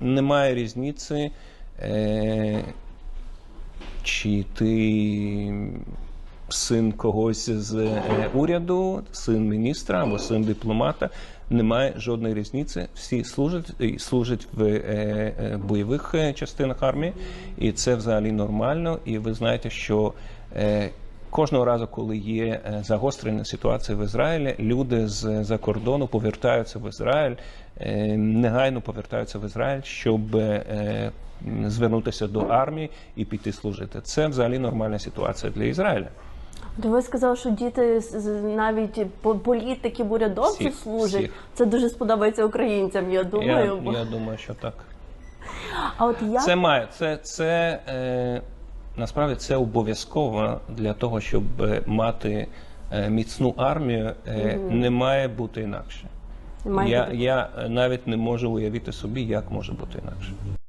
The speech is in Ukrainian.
немає різниці, е, чи ти син когось з е, уряду, син міністра або син дипломата. Немає жодної різниці. Всі служать і служать в е, е, бойових е, частинах армії, і це взагалі нормально. І ви знаєте, що кожного разу, коли є е, загострена ситуація в Ізраїлі, люди з за кордону повертаються в Ізраїль, е, негайно повертаються в Ізраїль, щоб е, звернутися до армії і піти служити. Це взагалі нормальна ситуація для Ізраїля. То ви сказали, що діти навіть по- політики, урядовці Всіх, служать. всіх. Це дуже сподобається українцям. Я думаю. Я, бо- я думаю, що так. А от як Це має це, це е, насправді це обов'язково для того, щоб е, мати е, міцну армію, е, не має бути інакше. Я, я навіть не можу уявити собі, як може бути інакше.